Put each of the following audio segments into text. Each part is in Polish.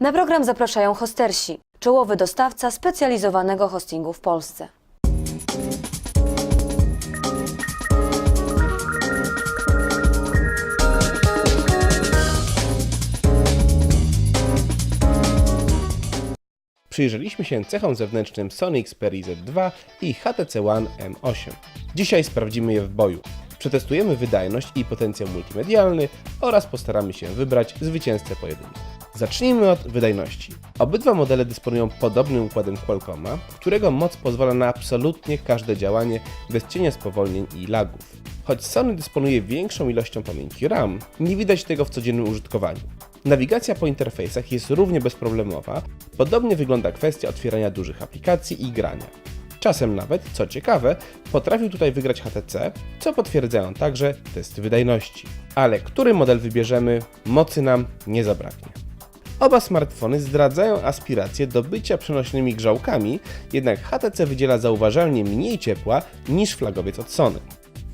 Na program zapraszają hostersi, czołowy dostawca specjalizowanego hostingu w Polsce. Przyjrzeliśmy się cechom zewnętrznym Sony Xperia Z2 i HTC One M8. Dzisiaj sprawdzimy je w boju. Przetestujemy wydajność i potencjał multimedialny oraz postaramy się wybrać zwycięzcę pojedynku. Zacznijmy od wydajności. Obydwa modele dysponują podobnym układem Qualcomma, którego moc pozwala na absolutnie każde działanie bez cienia spowolnień i lagów. Choć Sony dysponuje większą ilością pamięci RAM, nie widać tego w codziennym użytkowaniu. Nawigacja po interfejsach jest równie bezproblemowa, podobnie wygląda kwestia otwierania dużych aplikacji i grania. Czasem nawet, co ciekawe, potrafił tutaj wygrać HTC, co potwierdzają także testy wydajności. Ale który model wybierzemy, mocy nam nie zabraknie. Oba smartfony zdradzają aspiracje do bycia przenośnymi grzałkami, jednak HTC wydziela zauważalnie mniej ciepła niż flagowiec od Sony.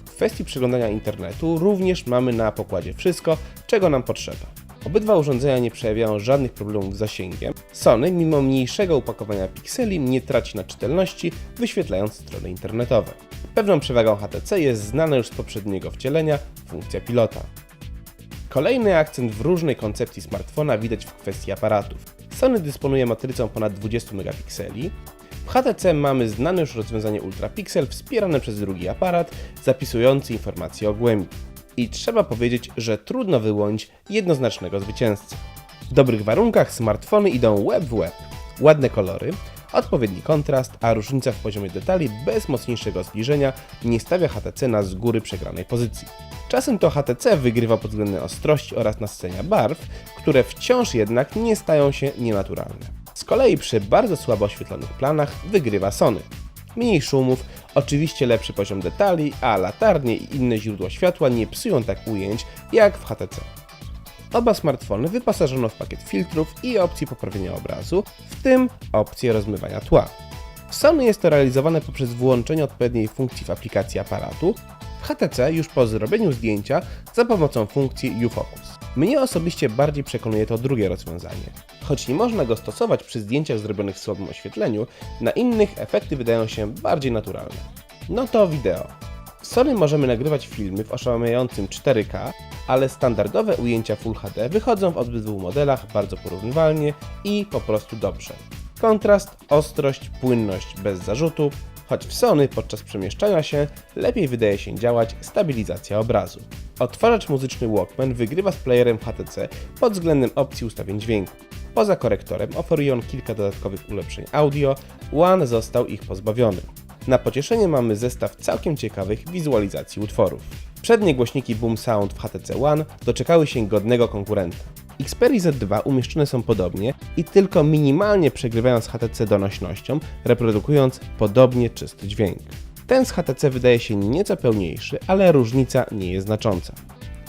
W kwestii przeglądania internetu również mamy na pokładzie wszystko, czego nam potrzeba. Obydwa urządzenia nie przejawiają żadnych problemów z zasięgiem. Sony, mimo mniejszego opakowania pikseli, nie traci na czytelności, wyświetlając strony internetowe. Pewną przewagą HTC jest znana już z poprzedniego wcielenia funkcja pilota. Kolejny akcent w różnej koncepcji smartfona widać w kwestii aparatów. Sony dysponuje matrycą ponad 20 megapikseli. W HTC mamy znane już rozwiązanie Ultrapixel wspierane przez drugi aparat, zapisujący informacje o głębi. I trzeba powiedzieć, że trudno wyłonić jednoznacznego zwycięzcę. W dobrych warunkach smartfony idą web w web. Ładne kolory, odpowiedni kontrast, a różnica w poziomie detali bez mocniejszego zbliżenia nie stawia HTC na z góry przegranej pozycji. Czasem to HTC wygrywa pod względem ostrości oraz nascenia barw, które wciąż jednak nie stają się nienaturalne. Z kolei przy bardzo słabo oświetlonych planach wygrywa Sony. Mniej szumów, oczywiście lepszy poziom detali, a latarnie i inne źródła światła nie psują tak ujęć jak w HTC. Oba smartfony wyposażono w pakiet filtrów i opcji poprawienia obrazu, w tym opcję rozmywania tła. W Sony jest to realizowane poprzez włączenie odpowiedniej funkcji w aplikacji aparatu, w HTC już po zrobieniu zdjęcia za pomocą funkcji uFocus. Mnie osobiście bardziej przekonuje to drugie rozwiązanie. Choć nie można go stosować przy zdjęciach zrobionych w słabym oświetleniu, na innych efekty wydają się bardziej naturalne. No to wideo. Sony możemy nagrywać filmy w oszałamiającym 4K, ale standardowe ujęcia Full HD wychodzą w obydwu modelach bardzo porównywalnie i po prostu dobrze. Kontrast, ostrość, płynność bez zarzutu, choć w Sony podczas przemieszczania się lepiej wydaje się działać stabilizacja obrazu. Odtwarzacz muzyczny Walkman wygrywa z playerem HTC pod względem opcji ustawień dźwięku. Poza korektorem oferuje on kilka dodatkowych ulepszeń audio, One został ich pozbawiony. Na pocieszenie mamy zestaw całkiem ciekawych wizualizacji utworów. Przednie głośniki Boom Sound w HTC One doczekały się godnego konkurenta. Xperia Z2 umieszczone są podobnie i tylko minimalnie przegrywają z HTC donośnością, reprodukując podobnie czysty dźwięk. Ten z HTC wydaje się nieco pełniejszy, ale różnica nie jest znacząca.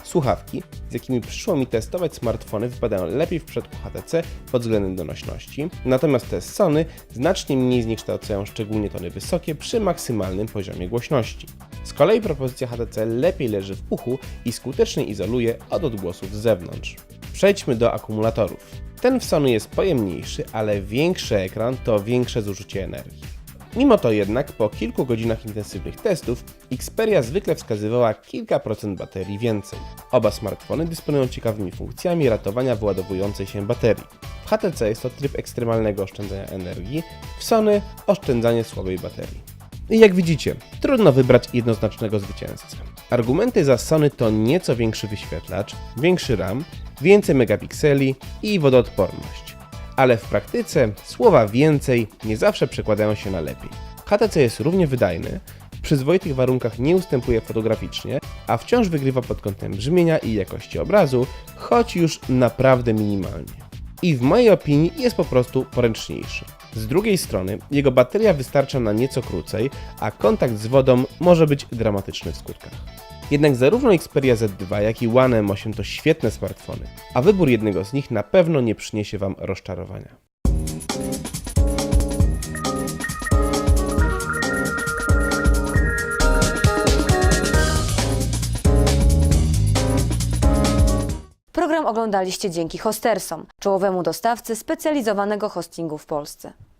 Słuchawki, z jakimi przyszło mi testować smartfony, wypadają lepiej w przypadku HTC pod względem donośności, natomiast te Sony znacznie mniej zniekształcają szczególnie tony wysokie przy maksymalnym poziomie głośności. Z kolei propozycja HTC lepiej leży w uchu i skutecznie izoluje od odgłosów z zewnątrz. Przejdźmy do akumulatorów. Ten w Sony jest pojemniejszy, ale większy ekran to większe zużycie energii. Mimo to jednak po kilku godzinach intensywnych testów Xperia zwykle wskazywała kilka procent baterii więcej. Oba smartfony dysponują ciekawymi funkcjami ratowania wyładowującej się baterii. W HTC jest to tryb ekstremalnego oszczędzania energii, w Sony oszczędzanie słabej baterii. I jak widzicie, trudno wybrać jednoznacznego zwycięzcę. Argumenty za Sony to nieco większy wyświetlacz, większy RAM, więcej megapikseli i wodoodporność ale w praktyce słowa więcej nie zawsze przekładają się na lepiej. HTC jest równie wydajny, w przyzwoitych warunkach nie ustępuje fotograficznie, a wciąż wygrywa pod kątem brzmienia i jakości obrazu, choć już naprawdę minimalnie. I w mojej opinii jest po prostu poręczniejszy. Z drugiej strony, jego bateria wystarcza na nieco krócej, a kontakt z wodą może być dramatyczny w skutkach. Jednak zarówno Xperia Z2, jak i One M8 to świetne smartfony, a wybór jednego z nich na pewno nie przyniesie Wam rozczarowania. Program oglądaliście dzięki Hostersom, czołowemu dostawcy specjalizowanego hostingu w Polsce.